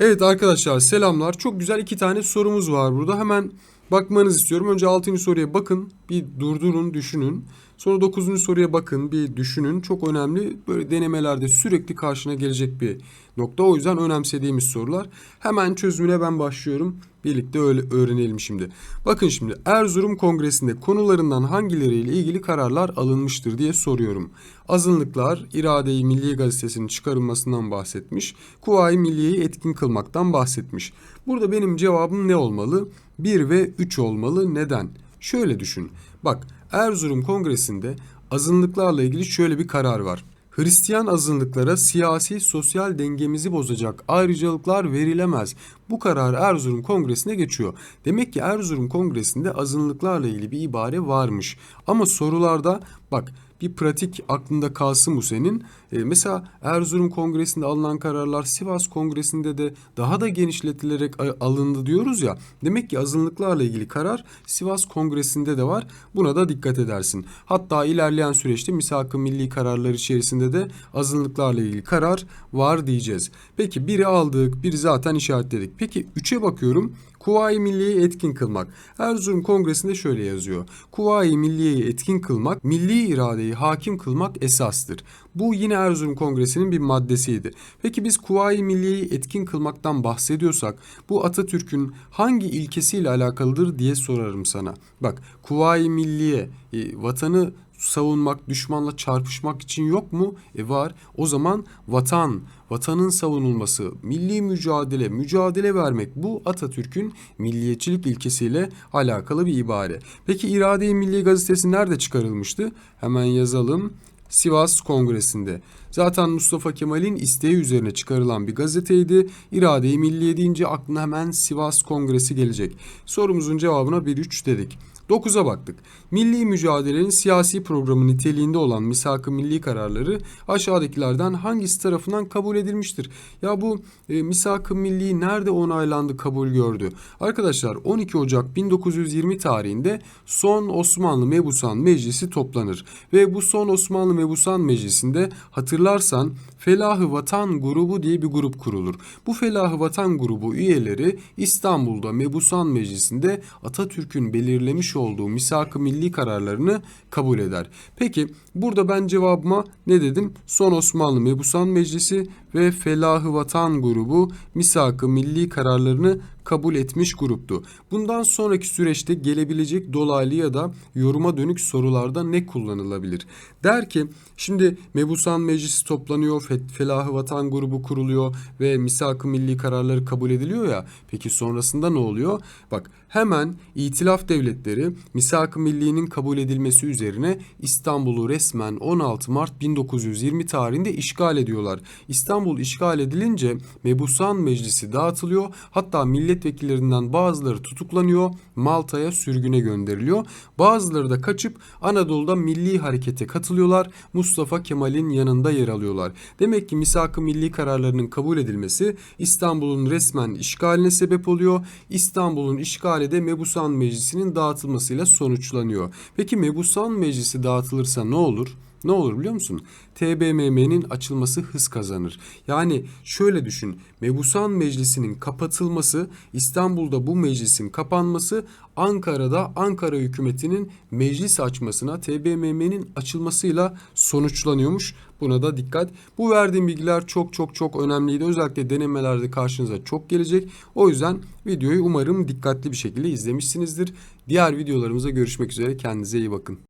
Evet arkadaşlar selamlar. Çok güzel iki tane sorumuz var burada. Hemen bakmanızı istiyorum. Önce 6. soruya bakın. Bir durdurun, düşünün. Sonra 9. soruya bakın, bir düşünün. Çok önemli. Böyle denemelerde sürekli karşına gelecek bir nokta. O yüzden önemsediğimiz sorular. Hemen çözümüne ben başlıyorum. Birlikte öyle öğrenelim şimdi. Bakın şimdi Erzurum Kongresi'nde konularından hangileriyle ilgili kararlar alınmıştır diye soruyorum. Azınlıklar iradeyi Milli Gazetesi'nin çıkarılmasından bahsetmiş. Kuvayi Milliye'yi etkin kılmaktan bahsetmiş. Burada benim cevabım ne olmalı? 1 ve 3 olmalı. Neden? Şöyle düşün. Bak Erzurum Kongresi'nde azınlıklarla ilgili şöyle bir karar var. Hristiyan azınlıklara siyasi sosyal dengemizi bozacak ayrıcalıklar verilemez. Bu karar Erzurum Kongresi'ne geçiyor. Demek ki Erzurum Kongresi'nde azınlıklarla ilgili bir ibare varmış. Ama sorularda bak bir pratik aklında kalsın bu senin. E, mesela Erzurum Kongresi'nde alınan kararlar Sivas Kongresi'nde de daha da genişletilerek alındı diyoruz ya. Demek ki azınlıklarla ilgili karar Sivas Kongresi'nde de var. Buna da dikkat edersin. Hatta ilerleyen süreçte misak-ı milli kararlar içerisinde de azınlıklarla ilgili karar var diyeceğiz. Peki biri aldık, biri zaten işaretledik. Peki üçe bakıyorum. Kuvayi Milliye'yi etkin kılmak. Erzurum Kongresi'nde şöyle yazıyor. Kuvayi Milliye'yi etkin kılmak, milli iradeyi hakim kılmak esastır. Bu yine Erzurum Kongresi'nin bir maddesiydi. Peki biz Kuvayi Milliye'yi etkin kılmaktan bahsediyorsak bu Atatürk'ün hangi ilkesiyle alakalıdır diye sorarım sana. Bak Kuvayi Milliye vatanı savunmak, düşmanla çarpışmak için yok mu? E var. O zaman vatan, vatanın savunulması, milli mücadele, mücadele vermek bu Atatürk'ün milliyetçilik ilkesiyle alakalı bir ibare. Peki İrade-i Milli Gazetesi nerede çıkarılmıştı? Hemen yazalım. Sivas Kongresi'nde. Zaten Mustafa Kemal'in isteği üzerine çıkarılan bir gazeteydi. İrade-i Milliye deyince aklına hemen Sivas Kongresi gelecek. Sorumuzun cevabına 1-3 dedik. 9'a baktık. Milli mücadelenin siyasi programı niteliğinde olan misak-ı milli kararları aşağıdakilerden hangisi tarafından kabul edilmiştir? Ya bu e, misak-ı milli nerede onaylandı, kabul gördü? Arkadaşlar 12 Ocak 1920 tarihinde son Osmanlı Mebusan Meclisi toplanır. Ve bu son Osmanlı Mebusan Meclisi'nde hatırlarsan Felahı Vatan grubu diye bir grup kurulur. Bu Felahı Vatan grubu üyeleri İstanbul'da Mebusan Meclisi'nde Atatürk'ün belirlemiş olduğu misak-ı milli kararlarını kabul eder. Peki burada ben cevabıma ne dedim? Son Osmanlı Mebusan Meclisi ve Felahı Vatan grubu misak-ı milli kararlarını kabul etmiş gruptu. Bundan sonraki süreçte gelebilecek dolaylı ya da yoruma dönük sorularda ne kullanılabilir? Der ki şimdi Mebusan Meclisi toplanıyor, Fe- Felahı Vatan grubu kuruluyor ve misak-ı milli kararları kabul ediliyor ya. Peki sonrasında ne oluyor? Bak hemen İtilaf devletleri misak-ı milli'nin kabul edilmesi üzerine İstanbul'u resmen 16 Mart 1920 tarihinde işgal ediyorlar. İstanbul işgal edilince Mebusan Meclisi dağıtılıyor. Hatta milletvekillerinden bazıları tutuklanıyor, Malta'ya sürgüne gönderiliyor. Bazıları da kaçıp Anadolu'da milli harekete katılıyorlar. Mustafa Kemal'in yanında yer alıyorlar. Demek ki misak-ı milli kararlarının kabul edilmesi İstanbul'un resmen işgaline sebep oluyor. İstanbul'un işgali de Mebusan Meclisi'nin dağıtılmasıyla sonuçlanıyor. Peki Mebusan Meclisi dağıtılırsa ne olur? Ne olur biliyor musun? TBMM'nin açılması hız kazanır. Yani şöyle düşün. Mebusan Meclisi'nin kapatılması, İstanbul'da bu meclisin kapanması, Ankara'da Ankara hükümetinin meclis açmasına, TBMM'nin açılmasıyla sonuçlanıyormuş. Buna da dikkat. Bu verdiğim bilgiler çok çok çok önemliydi. Özellikle denemelerde karşınıza çok gelecek. O yüzden videoyu umarım dikkatli bir şekilde izlemişsinizdir. Diğer videolarımıza görüşmek üzere. Kendinize iyi bakın.